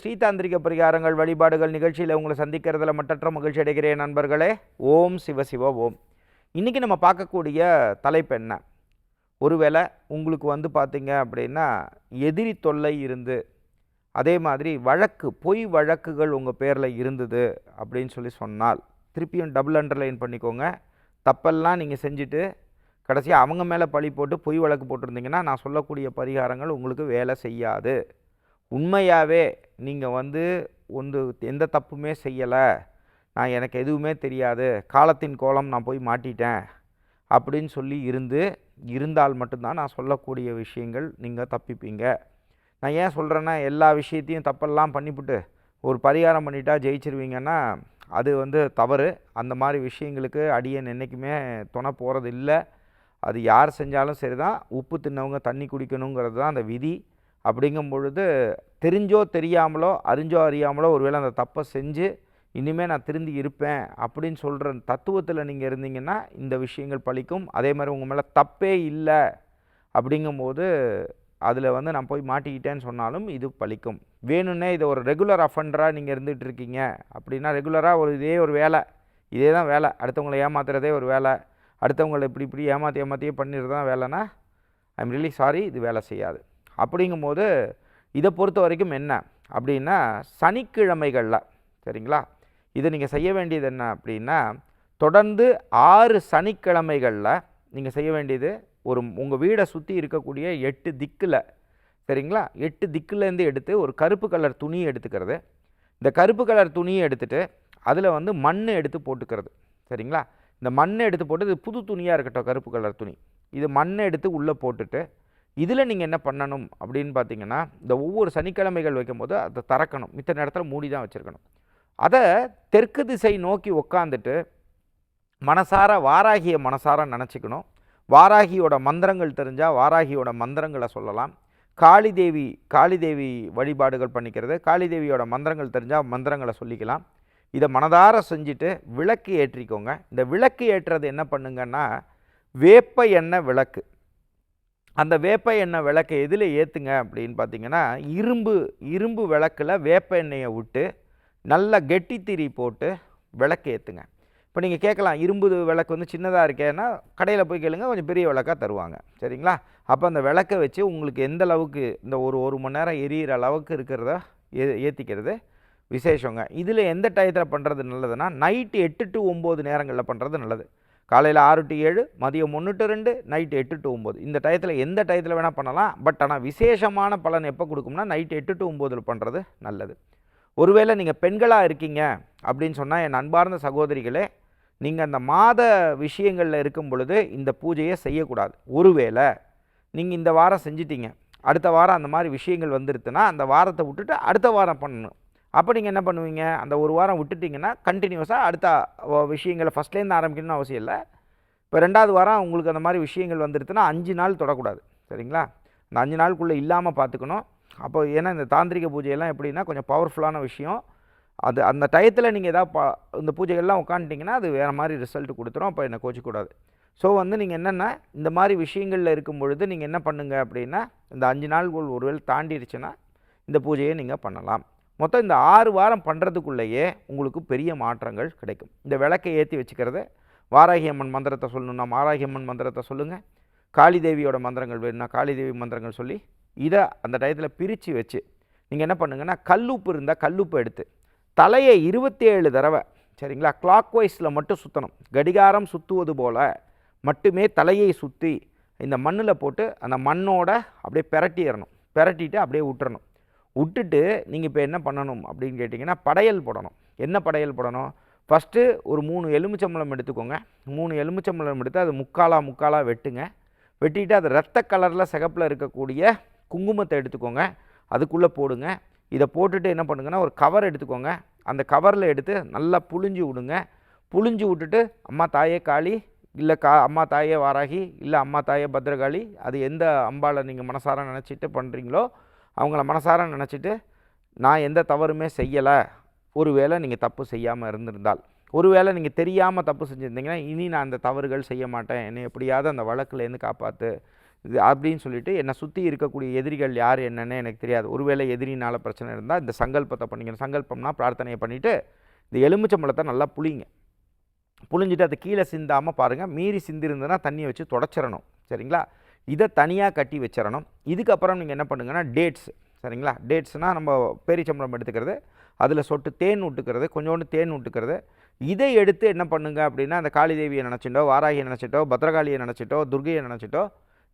ஸ்ரீதாந்திரிக பரிகாரங்கள் வழிபாடுகள் நிகழ்ச்சியில் உங்களை சந்திக்கிறதுல மட்டற்ற மகிழ்ச்சி அடைகிறேன் நண்பர்களே. ஓம் சிவ சிவ ஓம். இன்றைக்கி நம்ம பார்க்கக்கூடிய தலைப்பு என்ன? ஒருவேளை உங்களுக்கு வந்து பார்த்திங்க அப்படின்னா எதிரி தொல்லை இருந்து அதே மாதிரி வழக்கு பொய் வழக்குகள் உங்கள் பேரில் இருந்தது அப்படின்னு சொல்லி சொன்னால் திருப்பியும் டபுள் அண்டர்லைன் பண்ணிக்கோங்க. தப்பெல்லாம் நீங்கள் செஞ்சுட்டு கடைசியாக அவங்க மேலே பழி போட்டு பொய் வழக்கு போட்டிருந்தீங்கன்னா நான் சொல்லக்கூடிய பரிகாரங்கள் உங்களுக்கு வேலை செய்யாது. உண்மையாகவே நீங்கள் வந்து ஒன்று எந்த தப்புமே செய்யலை நான் எனக்கு எதுவுமே தெரியாது காலத்தின் கோலம் நான் போய் மாட்டிட்டேன் அப்படின்னு சொல்லி இருந்து இருந்தால் மட்டும்தான் நான் சொல்லக்கூடிய விஷயங்கள் நீங்கள் தப்பிப்பீங்க. நான் ஏன் சொல்கிறேன்னா எல்லா விஷயத்தையும் தப்பெல்லாம் பண்ணிவிட்டு ஒரு பரிகாரம் பண்ணிட்டா ஜெயிச்சிருவீங்கன்னா அது வந்து தவறு. அந்த மாதிரி விஷயங்களுக்கு அடியன் என்றைக்குமே துணை போகிறது இல்லை அது யார் செஞ்சாலும் சரி தான் உப்பு தின்னவங்க தண்ணி குடிக்கணுங்கிறது தான் அந்த விதி. அப்படிங்கும் பொழுது தெரிஞ்சோ தெரியாமலோ அறிஞ்சோ அறியாமலோ ஒருவேளை அந்த தப்பை செஞ்சு இனிமேல் நான் திருந்தி இருப்பேன் அப்படின்னு சொல்கிற தத்துவத்தில் நீங்கள் இருந்தீங்கன்னா இந்த விஷயங்கள் பழிக்கும். அதே மாதிரி உங்கள் மேலே தப்பே இல்லை அப்படிங்கும்போது அதில் வந்து நான் போய் மாட்டிக்கிட்டேன்னு சொன்னாலும் இது பழிக்கும். வேணும்னே இதை ஒரு ரெகுலர் அஃபண்டராக நீங்கள் இருந்துகிட்டு இருக்கீங்க அப்படின்னா ரெகுலராக ஒரு இதே ஒரு வேலை. இதே தான் வேலை. அடுத்தவங்களை ஏமாத்துறதே ஒரு வேலை. அடுத்தவங்களை இப்படி இப்படி ஏமாற்றி ஏமாற்றியே பண்ணிடுறது தான் வேலைன்னா ஐம் ரியலி சாரி இது வேலை செய்யாது. அப்படிங்கும்போது இதை பொறுத்த வரைக்கும் என்ன? அப்படின்னா சனிக்கிழமைகளில் சரிங்களா? இதை நீங்கள் செய்ய வேண்டியது என்ன அப்படின்னா தொடர்ந்து ஆறு சனிக்கிழமைகளில் நீங்கள் செய்ய வேண்டியது ஒரு உங்கள் வீடை சுற்றி இருக்கக்கூடிய எட்டு திக்கில் சரிங்களா? எட்டு திக்குலேருந்து எடுத்து ஒரு கருப்பு கலர் துணியை எடுத்துக்கிறது. இந்த கருப்பு கலர் துணியை எடுத்துட்டு அதில் வந்து மண் எடுத்து போட்டுக்கிறது சரிங்களா? இந்த மண்ணை எடுத்து போட்டு இது புது துணியாக இருக்கட்டும் கருப்பு கலர் துணி. இது மண்ணை எடுத்து உள்ளே போட்டுட்டு இதில் நீங்கள் என்ன பண்ணணும் அப்படின்னு பார்த்தீங்கன்னா இந்த ஒவ்வொரு சனிக்கிழமைகள் வைக்கும்போது அதை திறக்கணும். மித்த நேரத்தில் மூடி தான் வச்சுருக்கணும். அதை தெற்கு திசை நோக்கி உக்காந்துட்டு மனசார வாராகிய மனசார நினச்சிக்கணும். வாராகியோட மந்திரங்கள் தெரிஞ்சால் வாராகியோட மந்திரங்களை சொல்லலாம். காளி தேவி காளி தேவி வழிபாடுகள் பண்ணிக்கிறது காளி தேவியோட மந்திரங்கள் தெரிஞ்சால் மந்திரங்களை சொல்லிக்கலாம். இதை மனதார செஞ்சுட்டு விளக்கு ஏற்றிக்கோங்க. இந்த விளக்கு ஏற்றுறது என்ன பண்ணுங்கன்னா வேப்ப எண்ணெய் விளக்கு. அந்த வேப்ப எண்ணெய் விளக்கை எதில் ஏற்றுங்க அப்படின்னு பார்த்தீங்கன்னா இரும்பு இரும்பு விளக்கில் வேப்ப எண்ணெயை விட்டு நல்லா கெட்டி திரி போட்டு விளக்கு ஏற்றுங்க இப்போ நீங்கள் கேட்கலாம் இரும்பு விளக்கு வந்து சின்னதாக இருக்கேன்னா கடையில் போய் கேளுங்க கொஞ்சம் பெரிய விளக்காக தருவாங்க. சரிங்களா? அப்போ அந்த விளக்கை வச்சு உங்களுக்கு எந்த அளவுக்கு இந்த ஒரு ஒரு மணி நேரம் எரியிற அளவுக்கு இருக்கிறத ஏ ஏற்றிக்கிறது விசேஷங்க. இதில் எந்த டயத்தில் பண்ணுறது நல்லதுன்னா நைட்டு எட்டு டு ஒம்பது நேரங்களில் பண்ணுறது நல்லது. காலையில் ஆறு டு ஏழு மதியம் ஒன்று டு ரெண்டு நைட்டு எட்டு டு ஒம்பது. இந்த டயத்தில் எந்த டயத்தில் வேணால் பண்ணலாம். பட் ஆனால் விசேஷமான பலன் எப்போ கொடுக்கும்னா நைட்டு எட்டு டு ஒம்போதில் பண்ணுறது நல்லது. ஒருவேளை நீங்கள் பெண்களாக இருக்கீங்க அப்படின்னு சொன்னால் என் அன்பார்ந்த சகோதரிகளே நீங்கள் அந்த மாத விஷயங்களில் இருக்கும் பொழுது இந்த பூஜையை செய்யக்கூடாது. ஒருவேளை நீங்கள் இந்த வாரம் செஞ்சிட்டீங்க. அடுத்த வாரம் அந்த மாதிரி விஷயங்கள் வந்துருதுன்னா அந்த வாரத்தை விட்டுட்டு அடுத்த வாரம் பண்ணணும். அப்போ நீங்கள் என்ன பண்ணுவீங்க? அந்த ஒரு வாரம் விட்டுட்டிங்கன்னா கண்டினியூஸாக அடுத்த விஷயங்களை ஃபஸ்ட்லேருந்து ஆரம்பிக்கணும்னு அவசியம் இல்லை. இப்போ ரெண்டாவது வாரம் உங்களுக்கு அந்த மாதிரி விஷயங்கள் வந்துடுதுன்னா அஞ்சு நாள் தொடக்கூடாது. சரிங்களா? அந்த அஞ்சு நாளுக்குள்ளே இல்லாமல் பார்த்துக்கணும் அப்போ ஏன்னா இந்த தாந்திரிக பூஜையெல்லாம் எப்படின்னா கொஞ்சம் பவர்ஃபுல்லான விஷயம். அது அந்த டயத்தில் நீங்கள் எதாவது பா இந்த பூஜைகள்லாம் உட்காந்துட்டிங்கன்னா அது வேறு மாதிரி ரிசல்ட் கொடுத்துரும். அப்போ என்னை கோச்சிக்கூடாது ஸோ வந்து நீங்கள் என்னென்னா இந்த மாதிரி விஷயங்களில் இருக்கும் பொழுது நீங்கள் என்ன பண்ணுங்கள் அப்படின்னா இந்த அஞ்சு நாள்கள் ஒருவேளை தாண்டிடுச்சுன்னா இந்த பூஜையை நீங்கள் பண்ணலாம். மொத்தம் இந்த ஆறு வாரம் பண்ணுறதுக்குள்ளேயே உங்களுக்கு பெரிய மாற்றங்கள் கிடைக்கும். இந்த விளக்கை ஏற்றி வச்சுக்கிறத வாராகி அம்மன் மந்திரத்தை சொல்லணும்னா வாராகி அம்மன் மந்திரத்தை சொல்லுங்கள் காளிதேவியோட மந்திரங்கள் வேணும்னா காளிதேவி மந்திரங்கள் சொல்லி இதை அந்த டயத்தில் பிரித்து வச்சு நீங்கள் என்ன பண்ணுங்கன்னா கல்லுப்பு இருந்தால் கல்லுப்பு எடுத்து தலையை இருபத்தி ஏழு தடவை சரிங்களா கிளாக் வைஸில் மட்டும் சுற்றணும் கடிகாரம் சுற்றுவது போல் மட்டுமே தலையை சுற்றி இந்த மண்ணில் போட்டு அந்த மண்ணோட அப்படியே பெரட்டிடணும். பெரட்டிட்டு அப்படியே விட்டுறணும். விட்டுட்டு நீங்கள் இப்போ என்ன பண்ணணும் அப்படின்னு கேட்டிங்கன்னா படையல் போடணும். என்ன படையல் போடணும்? ஃபஸ்ட்டு ஒரு மூணு எலுமிச்சம்பழம் எடுத்துக்கோங்க. மூணு எலுமிச்சம்பழம் எடுத்து அது முக்காலா முக்காலா வெட்டுங்க. வெட்டிட்டு அது ரத்த கலரில் சிகப்பில் இருக்கக்கூடிய குங்குமத்தை எடுத்துக்கோங்க. அதுக்குள்ளே போடுங்க. இதை போட்டுட்டு என்ன பண்ணுங்கன்னா ஒரு கவர் எடுத்துக்கோங்க. அந்த கவரில் எடுத்து நல்லா புழிஞ்சு விடுங்க. புழிஞ்சு விட்டுட்டு அம்மா தாயே காளி இல்லை கா அம்மா தாயே வாராகி இல்லை அம்மா தாயே பத்ரகாளி அது எந்த அம்பாளை நீங்கள் மனசார நினச்சிட்டு பண்ணுறீங்களோ அவங்கள மனசார நினச்சிட்டு நான் எந்த தவறுமே செய்யலை. ஒருவேளை நீங்கள் தப்பு செய்யாமல் இருந்திருந்தால். ஒருவேளை நீங்கள் தெரியாமல் தப்பு செஞ்சுருந்தீங்கன்னா இனி நான் அந்த தவறுகள் செய்ய மாட்டேன். என்னை எப்படியாவது அந்த வழக்குலேருந்து காப்பாற்று இது அப்படின்னு சொல்லிட்டு என்னை சுற்றி இருக்கக்கூடிய எதிரிகள் யார் என்னன்னு எனக்கு தெரியாது. ஒருவேளை எதிரினால் பிரச்சனை இருந்தால் இந்த சங்கல்பத்தை பண்ணிக்கணும். சங்கல்பம்னா பிரார்த்தனையை பண்ணிவிட்டு இந்த எலுமிச்சம்பழத்தை நல்லா புளிங்க. புளிஞ்சிட்டு அதை கீழே சிந்தாமல் பாருங்கள் மீறி சிந்திருந்ததுன்னா தண்ணியை வச்சு தொடச்சிடணும் சரிங்களா? இதை தனியாக கட்டி வச்சிடணும். இதுக்கப்புறம் நீங்கள் என்ன பண்ணுங்கன்னா டேட்ஸ் சரிங்களா? டேட்ஸ்னால் நம்ம பேரிச்சம்பளம் எடுத்துக்கிறது அதில் சொட்டு தேன் விட்டுக்கிறது கொஞ்சோண்டு தேன் விட்டுக்கிறது இதை எடுத்து என்ன பண்ணுங்க அப்படின்னா அந்த காளி தேவியை நினச்சிட்டோ வாராகியை நினச்சிட்டோ பத்ரகாளியை நினச்சிட்டோ துர்கையை நினச்சிட்டோ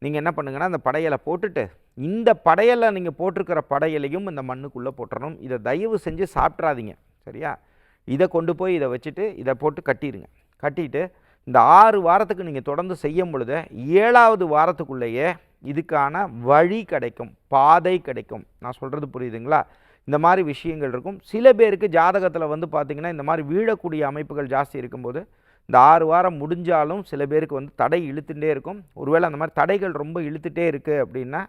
நீங்கள் என்ன பண்ணுங்கன்னா அந்த படையலை போட்டுட்டு இந்த படையலை நீங்கள் போட்டிருக்கிற படையலையும் இந்த மண்ணுக்குள்ளே போட்டுறணும். இதை தயவு செஞ்சு சாப்பிட்றாதீங்க சரியா? இதை கொண்டு போய் இதை வச்சுட்டு இதை போட்டு கட்டிடுங்க. கட்டிட்டு இந்த ஆறு வாரத்துக்கு நீங்கள் தொடர்ந்து செய்யும் பொழுது ஏழாவது வாரத்துக்குள்ளேயே இதுக்கான வழி கிடைக்கும் பாதை கிடைக்கும். நான் சொல்கிறது புரியுதுங்களா? இந்த மாதிரி விஷயங்கள் இருக்கும். சில பேருக்கு ஜாதகத்தில் வந்து பார்த்திங்கன்னா இந்த மாதிரி வீழக்கூடிய அமைப்புகள் ஜாஸ்தி இருக்கும்போது இந்த ஆறு வாரம் முடிஞ்சாலும் சில பேருக்கு வந்து தடை இழுத்துட்டே இருக்கும். ஒருவேளை அந்த மாதிரி தடைகள் ரொம்ப இழுத்துகிட்டே இருக்குது அப்படின்னா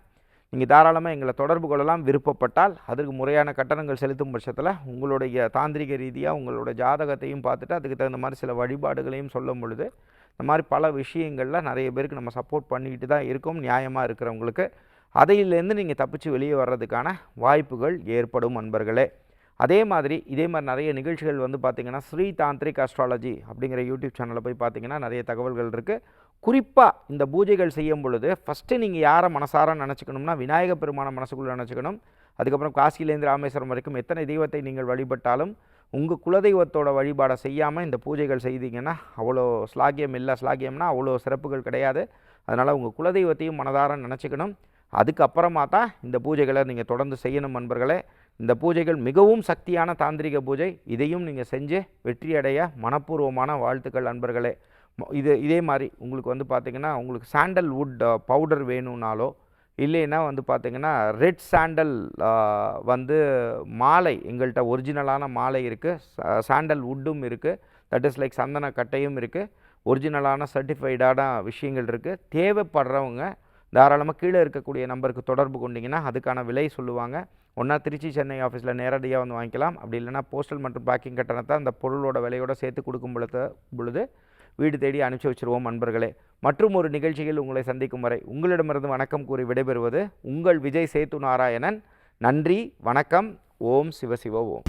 நீங்கள் தாராளமாக எங்களை தொடர்பு கொள்ளலாம். விருப்பப்பட்டால் அதற்கு முறையான கட்டணங்கள் செலுத்தும் பட்சத்தில் உங்களுடைய தாந்திரிக ரீதியாக உங்களோட ஜாதகத்தையும் பார்த்துட்டு அதுக்கு தகுந்த மாதிரி சில வழிபாடுகளையும் சொல்லும் பொழுது இந்த மாதிரி பல விஷயங்களில் நிறைய பேருக்கு நம்ம சப்போர்ட் பண்ணிக்கிட்டு தான் இருக்கோம். நியாயமாக இருக்கிறவங்களுக்கு. அதையிலேருந்து நீங்கள் தப்பிச்சு வெளியே வர்றதுக்கான வாய்ப்புகள் ஏற்படும் நண்பர்களே. அதே மாதிரி இதே மாதிரி நிறைய நிகழ்ச்சிகள் வந்து பார்த்திங்கன்னா ஸ்ரீ தாந்திரிக் அஸ்ட்ராலஜி அப்படிங்கிற யூடியூப் சேனலில் போய் பார்த்தீங்கன்னா நிறைய தகவல்கள் இருக்குது குறிப்பாக இந்த பூஜைகள் செய்யும் பொழுது ஃபஸ்ட்டு நீங்கள் யாரை மனசார நினச்சிக்கணும்னா விநாயக பெருமான மனசுக்குள்ளே நினச்சிக்கணும். அதுக்கப்புறம் காசிலேருந்து ராமேஸ்வரம் வரைக்கும் எத்தனை தெய்வத்தை நீங்கள் வழிபட்டாலும் உங்கள் குலதெய்வத்தோட வழிபாடை செய்யாமல் இந்த பூஜைகள் செய்தீங்கன்னா அவ்வளோ ஸ்லாகியம் இல்லை. ஸ்லாகியம்னா அவ்வளோ சிறப்புகள் கிடையாது. அதனால் உங்கள் குலதெய்வத்தையும் மனதார நினச்சிக்கணும். அதுக்கப்புறமா தான் இந்த பூஜைகளை நீங்கள் தொடர்ந்து செய்யணும் நண்பர்களே. இந்த பூஜைகள் மிகவும் சக்தியான தாந்திரிக பூஜை. இதையும் நீங்கள் செஞ்சு வெற்றியடைய மனப்பூர்வமான வாழ்த்துக்கள் நண்பர்களே. இது இதே மாதிரி உங்களுக்கு வந்து பார்த்திங்கன்னா உங்களுக்கு சாண்டல் வுட் பவுடர் வேணும்னாலோ இல்லைன்னா வந்து பார்த்திங்கன்னா ரெட் சாண்டல் வந்து மாலை எங்கள்கிட்ட ஒரிஜினலான மாலை இருக்குது சாண்டல் வுட்டும் இருக்குது தட் இஸ் லைக் சந்தன கட்டையும் இருக்குது ஒரிஜினலான சர்டிஃபைடான விஷயங்கள் இருக்குது தேவைப்படுறவங்க தாராளமாக கீழே இருக்கக்கூடிய நம்பருக்கு தொடர்பு கொண்டிங்கன்னா அதுக்கான விலை சொல்லுவாங்க. ஒன்றா திருச்சி சென்னை ஆஃபீஸில் நேரடியாக வந்து வாங்கிக்கலாம். அப்படி இல்லைன்னா போஸ்டல் மற்றும் பேக்கிங் கட்டணத்தை அந்த பொருளோட விலையோட சேர்த்து கொடுக்கும் பொழுது பொழுது வீடு தேடி அனுப்பிச்சி வச்சுருவோம் நண்பர்களே. மற்றும் ஒரு நிகழ்ச்சியில் உங்களை சந்திக்கும் வரை உங்களிடமிருந்து வணக்கம் கூறி விடைபெறுவது உங்கள் விஜய் சேத்து நாராயணன் நன்றி வணக்கம் ஓம் சிவசிவ ஓம்.